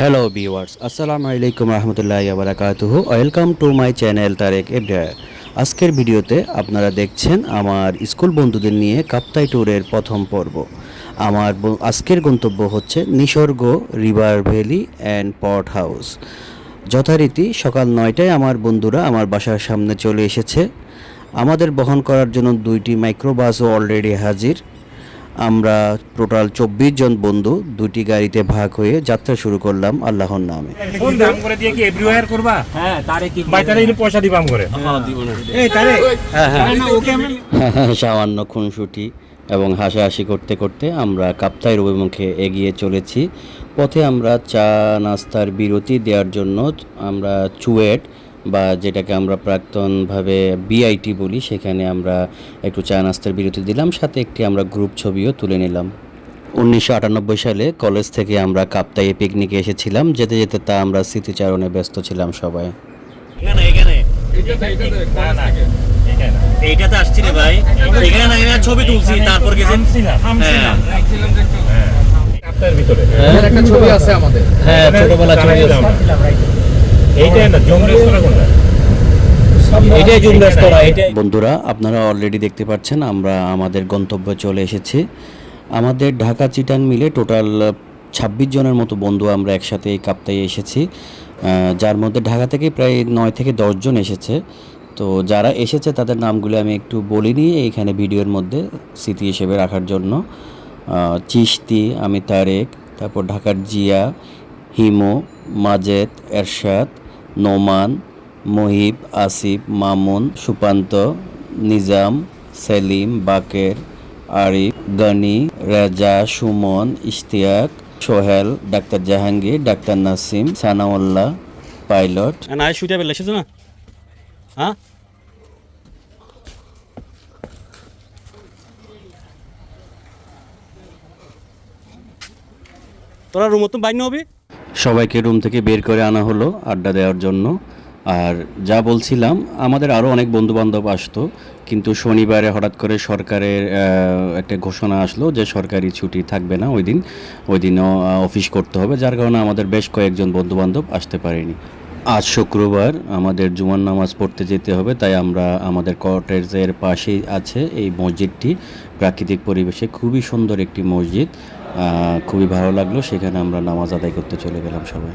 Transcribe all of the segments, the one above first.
Hello viewers আসসালামু আলাইকুম রহমতুল্লাহ বারাকাতুহু welcome to my channel Tarek এব্রায়ার আজকের ভিডিওতে আপনারা দেখছেন আমার স্কুল বন্ধুদের নিয়ে কাপ্তাই ট্যুরের প্রথম পর্ব। আমার আজকের গন্তব্য হচ্ছে Nisorgo river valley and pot house যথারীতি সকাল নয়টায় আমার বন্ধুরা আমার বাসার সামনে চলে এসেছে। আমাদের বহন করার জন্য দুইটি মাইক্রোবাসও অলরেডি হাজির। আমরা টোটাল চব্বিশ জন বন্ধু দুটি গাড়িতে ভাগ হয়ে যাত্রা শুরু করলাম আল্লাহর নামে। হ্যাঁ ওকে আমি সামান্য খুনসুটি এবং হাসাহাসি করতে করতে আমরা কাপ্তাইয়ের অভিমুখে এগিয়ে চলেছি। পথে আমরা চা নাস্তার বিরতি দেওয়ার জন্য আমরা চুয়েট বা যেটাকে আমরা প্রাক্তনভাবে বিআইটি বলি সেখানে আমরা একটু চা নাস্তার বিরতি দিলাম সাথে একটি আমরা গ্রুপ ছবিও তুলে নিলাম। উনিশশো আটানব্বই সালে কলেজ থেকে আমরা কাপ্তাইয়ে পিকনিকে এসেছিলাম যেতে যেতে তা আমরা স্মৃতিচারণে ব্যস্ত ছিলাম সবাই। এখানে এখানে। না না এখানে না। এইটাতে আসছি রে ভাই। এখানে ছবি তুলছি তারপর হ্যাঁ। ভিতরে। একটা ছবি আছে আমাদের। হ্যাঁ ছোটবেলা ছবি আছে। বন্ধুরা, আপনারা অলরেডি দেখতে পাচ্ছেন, আমরা আমাদের গন্তব্যে চলে এসেছি। আমাদের ঢাকা চিটাং মিলে টোটাল ছাব্বিশ জনের মতো বন্ধু আমরা একসাথে এই কাপ্তাই এসেছি। যার মধ্যে ঢাকা থেকে প্রায় নয় থেকে দশজন এসেছে। তো যারা এসেছে, তাদের নামগুলো আমি একটু বলিনি এইখানে ভিডিওর মধ্যে স্মৃতি হিসেবে রাখার জন্য। চিশতি আমি তারেক তারপর ঢাকার Zia, Himo, Majed, Ershad Noman, Mohib, Asif, Mamun, Supanto, Nizam, Selim, Baker, Arif, Gani, Reza, Sumon, Ishtiaq, Sohel, doctor Jahangir, doctor Nasim, Sanaullah, pilot. না না হ্যাঁ তোরা রুম তো বাইর হবে? সবাইকে রুম থেকে বের করে আনা হলো আড্ডা দেওয়ার জন্য। আর যা বলছিলাম, আমাদের আরও অনেক বন্ধু বান্ধব আসতো, কিন্তু শনিবারে হঠাৎ করে সরকারের একটা ঘোষণা আসলো যে সরকারি ছুটি থাকবে না ওই দিন। ওই দিনও অফিস করতে হবে, যার কারণে আমাদের বেশ কয়েকজন বন্ধু বান্ধব আসতে পারেনি। আজ শুক্রবার আমাদের জুমার নামাজ পড়তে যেতে হবে, তাই আমরা আমাদের কটেজের পাশেই আছে এই মসজিদটি। প্রাকৃতিক পরিবেশে খুবই সুন্দর একটি মসজিদ। খুবই ভালো লাগল। সেখানে আমরা নামাজ আদায় করতে চলে গেলাম সবাই।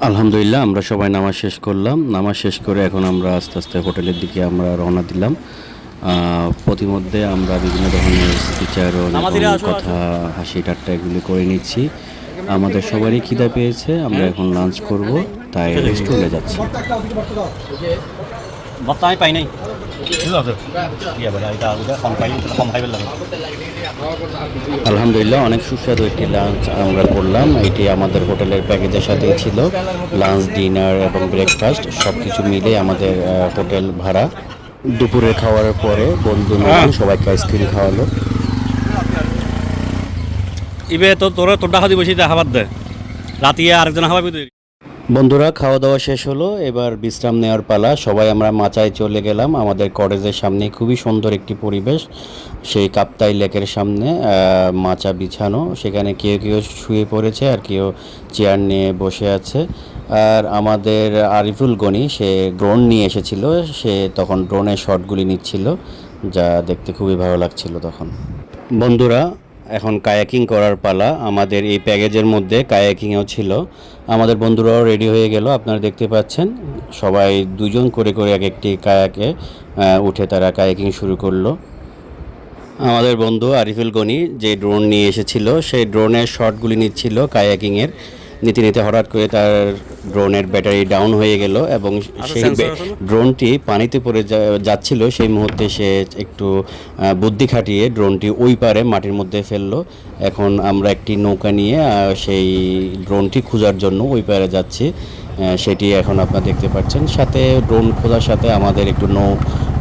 আলহামদুলিল্লাহ আমরা সবাই নামাজ শেষ করলাম। নামাজ শেষ করে এখন আমরা আস্তে আস্তে হোটেলের দিকে আমরা রওনা দিলাম। আহ, প্রতিমধ্যে আমরা বিভিন্ন ধরনের নামাজিরা কথা হাসি ঠাট্টা এগুলি করে নিচ্ছি। আমাদের সবারই খিদা পেয়েছে আমরা এখন লাঞ্চ করব। তাই রেস্টুরেন্টে যাচ্ছি। ভত্তা আমি পাই নাই। আলহামদুলিল্লাহ অনেক সুস্বাদু একটি লাঞ্চ আমরা করলাম। এটি আমাদের হোটেলের প্যাকেজের সাথেই ছিল। লাঞ্চ ডিনার এবং ব্রেকফাস্ট সব কিছু মিলে আমাদের হোটেল ভাড়া। দুপুরে খাওয়ার পরে বন্ধু সবাইকে আইসক্রিম খাওয়ালো। ইবে তো তোরা তোরটা খাওয়া বসে খাবার দে। রাতিয়া আরেকজন তুই বন্ধুরা খাওয়া দাওয়া শেষ হলো। এবার বিশ্রাম নেওয়ার পালা। সবাই আমরা মাচায় চলে গেলাম। আমাদের কটেজের সামনে খুবই সুন্দর একটি পরিবেশ, সেই কাপ্তাই লেকের সামনে মাচা বিছানো। সেখানে কেউ কেউ শুয়ে পড়েছে আর কেউ চেয়ার নিয়ে বসে আছে। আর আমাদের আরিফুল গনি, সে ড্রোন নিয়ে এসেছিল। সে তখন ড্রোনের শটগুলি নিচ্ছিল, যা দেখতে খুবই ভালো লাগছিল তখন। বন্ধুরা এখন কায়াকিং করার পালা। আমাদের এই প্যাকেজের মধ্যে কায়াকিংও ছিল। আমাদের বন্ধুরাও রেডি হয়ে গেল, আপনারা দেখতে পাচ্ছেন। সবাই দুজন করে করে এক একটি কায়াকে উঠে তারা কায়াকিং শুরু করল। আমাদের বন্ধু আরিফুল গনি যে ড্রোন নিয়ে এসেছিল, সেই ড্রোনের শটগুলি নিচ্ছিল কায়াকিংয়ের। নিতে নিতে হঠাৎ করে তার ড্রোনের ব্যাটারি ডাউন হয়ে গেল এবং সেই আছে না? ড্রোনটি পানিতে পড়ে যাচ্ছিল সেই মুহূর্তে সে একটু বুদ্ধি খাটিয়ে ড্রোনটি ওই পারে মাটির মধ্যে ফেলল। এখন আমরা একটি নৌকা নিয়ে সেই ড্রোনটি খোঁজার জন্য ওই পারে যাচ্ছি। সেটি এখন আপনারা দেখতে পাচ্ছেন। সাথে ড্রোন খোঁজার সাথে আমাদের একটু নৌ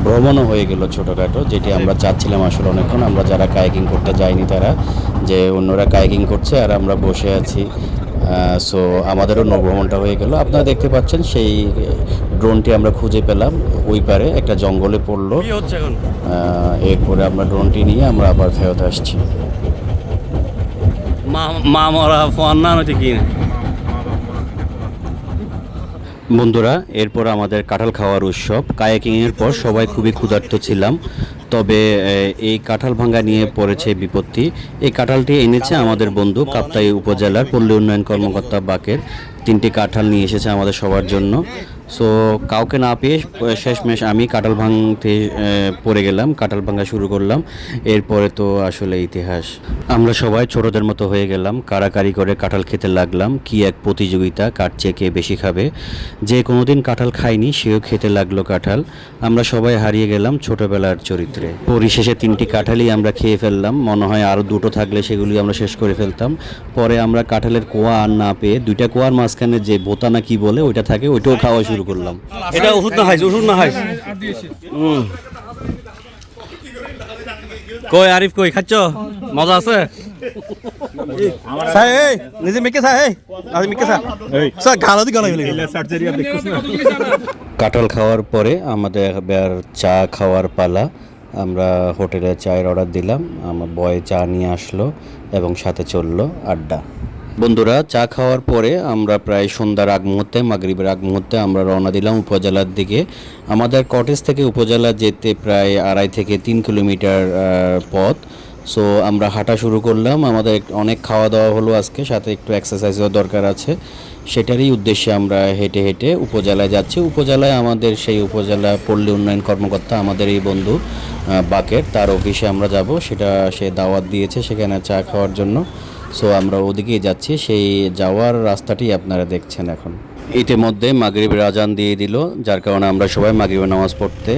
ভ্রমণও হয়ে গেল ছোটোখাটো যেটি আমরা চাচ্ছিলাম আসলে অনেকক্ষণ। আমরা যারা কায়াকিং করতে যাইনি তারা যে অন্যরা কায়াকিং করছে আর আমরা বসে আছি। সো আমাদেরও নৌভ্রমণটা হয়ে গেল। আপনারা দেখতে পাচ্ছেন সেই ড্রোনটি আমরা খুঁজে পেলাম। ওই পারে একটা জঙ্গলে পড়ল। এরপরে আমরা ড্রোনটি নিয়ে আমরা আবার ফেরত আসছি। মা মা মরা ফোন না নয় কি? বন্ধুরা এরপর আমাদের কাঁঠাল খাওয়ার উৎসব। কায়াকিংয়ের পর সবাই খুবই ক্ষুধার্ত ছিলাম। তবে এই কাঁঠাল ভাঙ্গা নিয়ে পড়েছে বিপত্তি। এই কাঁঠালটি এনেছে আমাদের বন্ধু কাপ্তাই উপজেলার পল্লী উন্নয়ন কর্মকর্তা বাকের। তিনটি কাঁঠাল নিয়ে এসেছে আমাদের সবার জন্য। সো কাউকে না পেয়ে শেষমেশ আমি কাঁঠাল ভাঙতে পড়ে গেলাম কাঁঠাল ভাঙা শুরু করলাম। এরপরে তো আসলে ইতিহাস। আমরা সবাই ছোটদের মতো হয়ে গেলাম কারাকারি করে কাঁঠাল খেতে লাগলাম, কি এক প্রতিযোগিতা চেয়ে কে বেশি খাবে। যে কোনো দিন কাঁঠাল খায়নি, সেও খেতে লাগল কাঁঠাল। আমরা সবাই হারিয়ে গেলাম ছোটবেলার চরিত্রে। পরিশেষে তিনটি কাঁঠালই আমরা খেয়ে ফেললাম, মনে হয় আরও দুটো থাকলে সেগুলি আমরা শেষ করে ফেলতাম। পরে আমরা কাঁঠালের কোয়া আর না পেয়ে, দুইটা কোয়ার মাঝখানে যে বোতা না কি বলে, ওইটা থাকে, ওইটাও খাওয়া শুরু করলাম। এটা ওষুধ না খাইছ ওষুধ না খাইছ হুম। কই আরিফ কই খাচ্ছ? মজা আছে? সাই এই নিজে মিকে সাই এই আজি মিকে সা স্যার গালা দি গালা। গেলে সার্জারি আর দেখছস না। কাঁঠাল খাওয়ার পরে আমাদের এবার চা খাওয়ার পালা। আমরা হোটেলে চায়ের অর্ডার দিলাম। আমার বয় চা নিয়ে আসলো এবং সাথে চলল আড্ডা। বন্ধুরা, চা খাওয়ার পরে আমরা প্রায় সন্ধ্যার আগ মুহূর্তে, মাগরীবের আগ মুহূর্তে আমরা রওনা দিলাম উপজেলার দিকে। আমাদের কটেজ থেকে উপজেলা যেতে প্রায় আড়াই থেকে তিন কিলোমিটার পথ। সো আমরা হাঁটা শুরু করলাম। আমাদের অনেক খাওয়া দাওয়া হলো আজকে, সাথে একটু এক্সারসাইজও দরকার আছে। সেটারই উদ্দেশ্যে আমরা হেঁটে হেঁটে উপজেলায় যাচ্ছি। উপজেলায় আমাদের সেই উপজেলা পল্লী উন্নয়ন কর্মকর্তা আমাদের এই বন্ধু বাকের। তার অফিসে আমরা যাব। সেটা সে দাওয়াত দিয়েছে সেখানে চা খাওয়ার জন্য। সো আমরা ওদিকেই যাচ্ছি। সেই যাওয়ার রাস্তাটি আপনারা দেখছেন এখন। ইতিমধ্যে মাগরিবের আজান দিয়ে দিল, যার কারণে আমরা সবাই মাগরিবের নামাজ পড়তে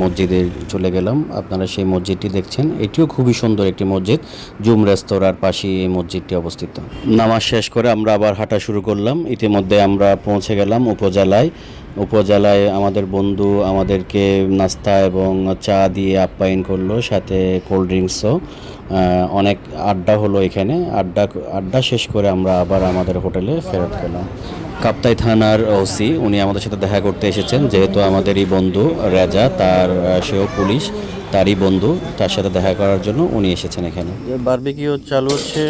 মসজিদে চলে গেলাম। আপনারা সেই মসজিদটি দেখছেন। এটিও খুবই সুন্দর একটি মসজিদ, জুম রেস্তোরাঁর পাশেই এই মসজিদটি অবস্থিত। নামাজ শেষ করে আমরা আবার হাঁটা শুরু করলাম। ইতিমধ্যে আমরা পৌঁছে গেলাম উপজেলায়। উপজেলায় আমাদের বন্ধু আমাদেরকে নাস্তা এবং চা দিয়ে আপ্যায়ন করল, সাথে কোল্ড ড্রিঙ্কসও। অনেক আড্ডা হলো এখানে। আড্ডা আড্ডা শেষ করে আমরা আবার আমাদের হোটেলে ফেরত গেলাম। কাপ্তাই থানার ওসি উনি আমাদের সাথে দেখা করতে এসেছেন। যেহেতু আমাদেরই বন্ধু রেজা তার সেও পুলিশ তারই বন্ধু তার সাথে দেখা করার জন্য উনি এসেছেন এখানে। বারবিকিও চালু হচ্ছে।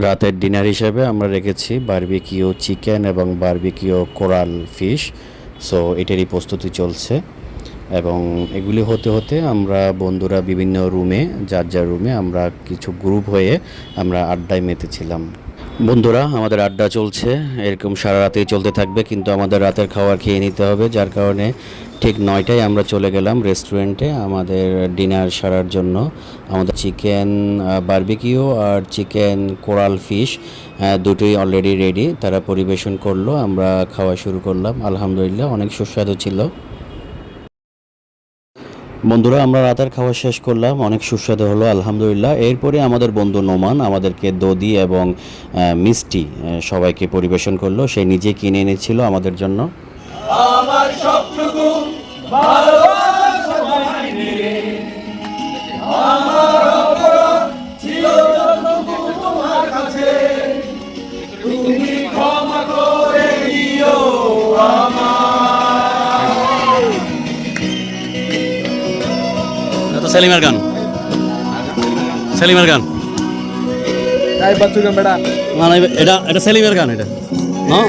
রাতের ডিনার হিসেবে আমরা রেখেছি বারবিকিও চিকেন এবং বারবিকিও কোরাল ফিশ। সো এটারই প্রস্তুতি চলছে। এবং এগুলি হতে হতে আমরা বন্ধুরা বিভিন্ন রুমে যার যার রুমে আমরা কিছু গ্রুপ হয়ে আমরা আড্ডায় মেতেছিলাম। বন্ধুরা, আমাদের আড্ডা চলছে। এরকম সারা রাতেই চলতে থাকবে, কিন্তু আমাদের রাতের খাবার খেয়ে নিতে হবে, যার কারণে ঠিক নয়টায় আমরা চলে গেলাম রেস্টুরেন্টে আমাদের ডিনার সারার জন্য। আমাদের চিকেন বারবিকিউ আর চিকেন কোরাল ফিশ দুটোই অলরেডি রেডি তারা পরিবেশন করল, আমরা খাওয়া শুরু করলাম। আলহামদুলিল্লাহ, অনেক সুস্বাদু ছিল। বন্ধুরা, আমরা রাতের খাওয়া শেষ করলাম। অনেক সুস্বাদু হলো, আলহামদুলিল্লাহ। এরপরে আমাদের বন্ধু নোমান আমাদেরকে দদি এবং মিষ্টি সবাইকে পরিবেশন করল। সে নিজে কিনে এনেছিল আমাদের জন্য। এটা তো সেলিমের গান। সেলিমের গান। মানে এটা এটা সেলিমের গান এটা। হ্যাঁ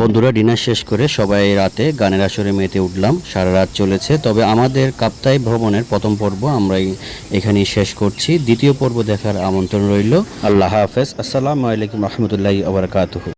বন্ধুরা, ডিনার শেষ করে সবাই রাতে গানের আসরে মেতে উঠলাম। সারা রাত চলেছে। তবে আমাদের কাপ্তাই ভ্রমণের প্রথম পর্ব আমরা এখানেই শেষ করছি। দ্বিতীয় পর্ব দেখার আমন্ত্রণ রইল। আল্লাহ হাফেজ। আসসালামু আলাইকুম রহমতুল্লাহ আবরকাতুহ